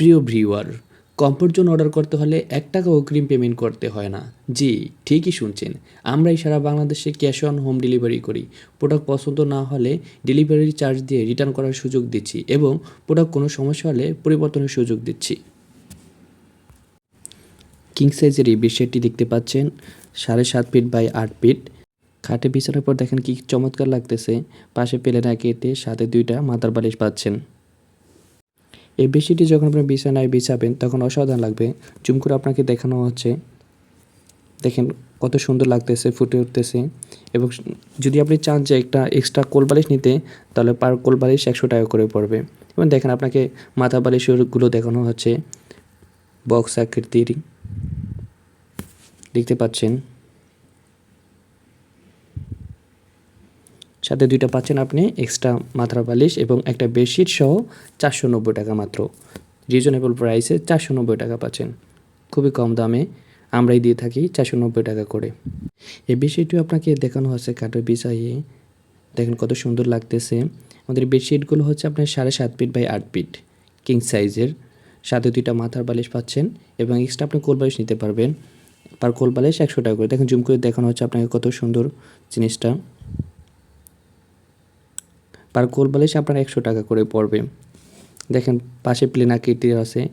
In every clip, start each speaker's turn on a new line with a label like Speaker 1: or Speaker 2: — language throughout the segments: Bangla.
Speaker 1: প্রিয় ভিউয়ার কমফোর্ট জোন অর্ডার করতে হলে এক টাকা অগ্রিম পেমেন্ট করতে হয় না। জি, ঠিকই শুনছেন। আমরাই সারা বাংলাদেশে ক্যাশ অন হোম ডেলিভারি করি। প্রোডাক্ট পছন্দ না হলে ডেলিভারি চার্জ দিয়ে রিটার্ন করার সুযোগ দিচ্ছি এবং প্রোডাক্ট কোনো সমস্যা হলে পরিবর্তনের সুযোগ দিচ্ছি। কিং সাইজের এই বেডশিটটি দেখতে পাচ্ছেন, সাড়ে সাত ফিট বাই আট ফিট খাটে বিছানার পর দেখেন কি চমৎকার লাগতেছে। পাশে পেলে না কেটে সাথে দুইটা মাথার বালিশ পাচ্ছেন। এই বেডশিটটি যখন আপনি বিছানায় বিছাবেন, তখন অসাধারণ লাগবে। জুম করে আপনাকে দেখানো হচ্ছে। দেখেন কত সুন্দর লাগতেছে, ফুটে উঠতেছে। এবং যদি আপনি চান যে একটা এক্সট্রা কোল বালিশ নিতে, তাহলে পার কোল বালিশ একশো টাকা করে পড়বে। এবং দেখেন আপনাকে মাথা বালিশগুলো দেখানো হচ্ছে। বক্স আকৃতির, দেখতে পাচ্ছেন। সাথে দুইটা পাচ্ছেন আপনি এক্সট্রা মাথার বালিশ এবং একটা বেডশিট সহ চারশো নব্বই টাকা মাত্র। রিজনেবল প্রাইসে চারশো নব্বই টাকা পাচ্ছেন। খুবই কম দামে আমরাই দিয়ে থাকি চারশো নব্বই টাকা করে। এই বেডশিটটিও আপনাকে দেখানো হচ্ছে কাঠের বিছাইয়ে দেখেন কত সুন্দর লাগতেছে। আমাদের বেডশিটগুলো হচ্ছে আপনার সাড়ে সাত ফিট বাই আট ফিট কিং সাইজের সাথে দুইটা মাথার বালিশ পাচ্ছেন এবং এক্সট্রা আপনি কোল বালিশ নিতে পারবেন। পার কোল বালিশ একশো টাকা করে। দেখেন জুম করে দেখানো হচ্ছে আপনাকে কত সুন্দর জিনিসটা। পার গোল বালিশ আপনার একশো টাকা করে পড়বে। দেখেন, পাশে প্লেন আকৃতির আছে।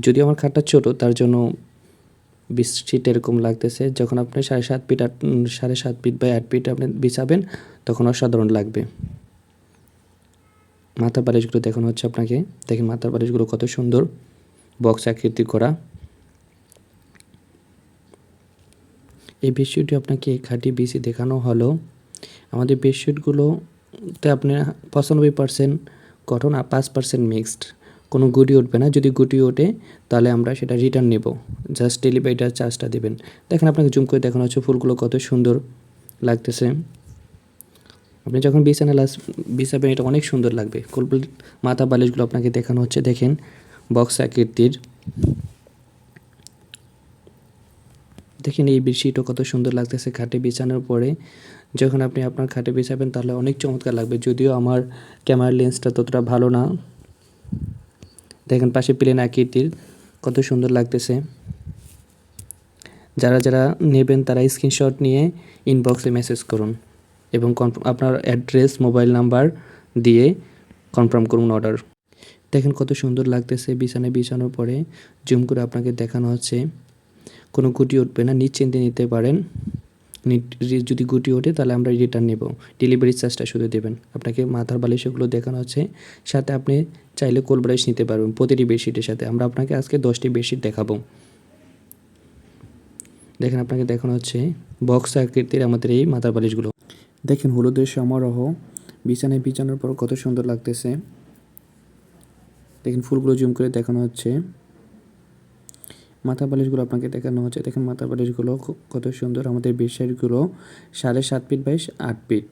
Speaker 1: যদিও আমার খাটটা ছোট, তার জন্য বিশ ফিট এরকম লাগতেছে। যখন আপনি সাড়ে সাত ফিট আট সাড়ে সাত ফিট বা আট ফিট আপনি বিছাবেন, তখন অসাধারণ লাগবে। মাথার বালিশগুলো দেখানো হচ্ছে আপনাকে। দেখেন, মাথার বালিশগুলো কত সুন্দর। বক্স আকৃতি করা। এই বেডশিটটি আপনাকে খাঁটি বেশি দেখানো হলো। আমাদের বেডশিটগুলোতে আপনার পঁচানব্বই পার্সেন্ট কটন আর পাঁচ পার্সেন্ট মিক্সড কোনো গুটি উঠবে না। যদি গুটি ওঠে, তাহলে আমরা সেটা রিটার্ন নেব। জাস্ট ডেলিভারিটার চার্জটা দেবেন। দেখেন আপনাকে জুম করে দেখানো হচ্ছে ফুলগুলো কত সুন্দর লাগতেছে। আপনি যখন বিছানা লাস বিছাবেন, এটা অনেক সুন্দর লাগবে। কোলপুল মাথা বালিশগুলো আপনাকে দেখানো হচ্ছে। দেখেন বক্স আকৃতির। দেখেন এই বেডশিটও কত সুন্দর লাগতেছে খাটে বিছানোর পরে। যখন আপনি আপনার খাটে বিছাবেন তাহলে অনেক চমৎকার লাগবে। যদিও আমার ক্যামেরার লেন্সটা ততটা ভালো না। দেখেন পাশে প্লেন আকৃতির, কত সুন্দর লাগতেছে। যারা যারা নেবেন তারা স্ক্রিনশট নিয়ে ইনবক্সে মেসেজ করুন এবং আপনার অ্যাড্রেস মোবাইল নাম্বার দিয়ে কনফার্ম করুন অর্ডার দেখেন কত সুন্দর লাগতেছে বিছানায় বিছানোর পরে। জুম করে আপনাকে দেখানো হচ্ছে। কোনো গুটি উঠবে না, নিশ্চিন্তে নিতে পারেন। যদি গুটি ওঠে তাহলে আমরা রিটার্ন নেব। ডেলিভারি চার্জটা শুধু দেবেন। আপনাকে মাথার বালিশ এগুলো দেখানো হচ্ছে সাথে আপনি চাইলে কোল বালিশ নিতে পারবেন প্রতিটি বেডশিটের সাথে। আমরা আপনাকে আজকে দশটি বেডশিট দেখাবো। দেখেন আপনাকে দেখানো হচ্ছে বক্স আকৃতির আমাদের এই মাথার বালিশগুলো। দেখেন হলুদের সমারোহ। বিছানায় বিছানোর পর কত সুন্দর লাগতেছে। দেখেন ফুলগুলো জুম করে দেখানো হচ্ছে। মাথা বালিশগুলো আপনাকে দেখানো হচ্ছে। দেখেন মাথা বালিশগুলো কত সুন্দর। আমাদের বেডশিটগুলো সাড়ে সাত ফিট বাই আট ফিট,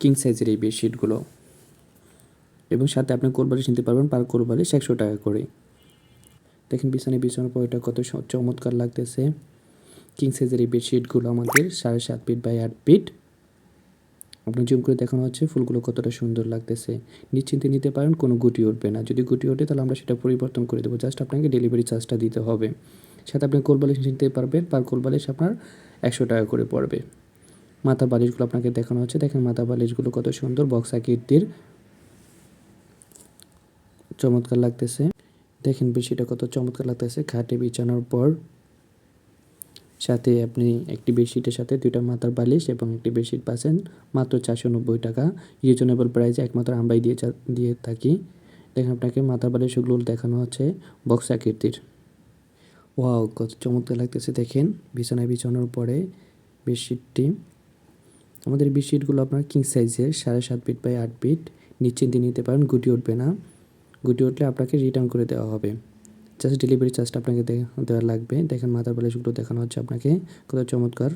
Speaker 1: কিং সাইজের এই বেডশিটগুলো এবং সাথে আপনি কোল বালিশ নিতে পারবেন পার কোল বালিশ একশো টাকা করে। দেখেন বিছানায় বিছানোর পর এটা কত চমৎকার লাগতেছে। কিং সাইজের এই বেডশিটগুলো আমাদের সাড়ে সাত ফিট বাই আট ফিট। আপনার জুম করে দেখানো হচ্ছে, ফুলগুলো কতটা সুন্দর লাগতেছে। নিশ্চিন্তে নিতে পারেন, কোনো গুটি উঠবে না। যদি গুটি ওঠে, তাহলে আমরা সেটা পরিবর্তন করে দেবো। জাস্ট আপনাকে ডেলিভারি চার্জটা দিতে হবে। সাথে আপনি কোল বালিশ নিতে পারবেন, পার কোল বালিশ আপনার একশো টাকা করে পড়বে। মাথা বালিশগুলো আপনাকে দেখানো হচ্ছে। দেখেন মাথা বালিশগুলো কত সুন্দর, বক্স আকৃতির। চমৎকার লাগতেছে। দেখেন বেশিটা কত চমৎকার লাগতেছে। খাটে বিছানোর পর। সাথে আপনি একটি বেডশিটের সাথে দুইটা মাথার বালিশ এবং একটি বেডশিট পাচ্ছেন মাত্র চারশো নব্বই টাকা। রিজনেবল প্রাইসে একমাত্র আমরাই দিয়ে দিয়ে থাকি। দেখেন আপনাকে মাথার বালিশগুলো দেখানো হচ্ছে বক্স আকৃতির। ওয়াও কত চমৎকার লাগতেছে, দেখেন। বিছানায় বিছানোর পরে বেডশিটটি। আমাদের বেডশিটগুলো আপনার কিং সাইজের সাড়ে সাত ফিট বাই আট ফিট নিশ্চিন্তে নিতে পারেন, গুটি উঠবে না। গুটি উঠলে আপনাকে রিটার্ন করে দেওয়া হবে। জাস্ট ডেলিভারি চার্জটা আপনাকে দেওয়া লাগবে। দেখেন মাথার বালিশগুলো দেখানো হচ্ছে আপনাকে। কত চমৎকার।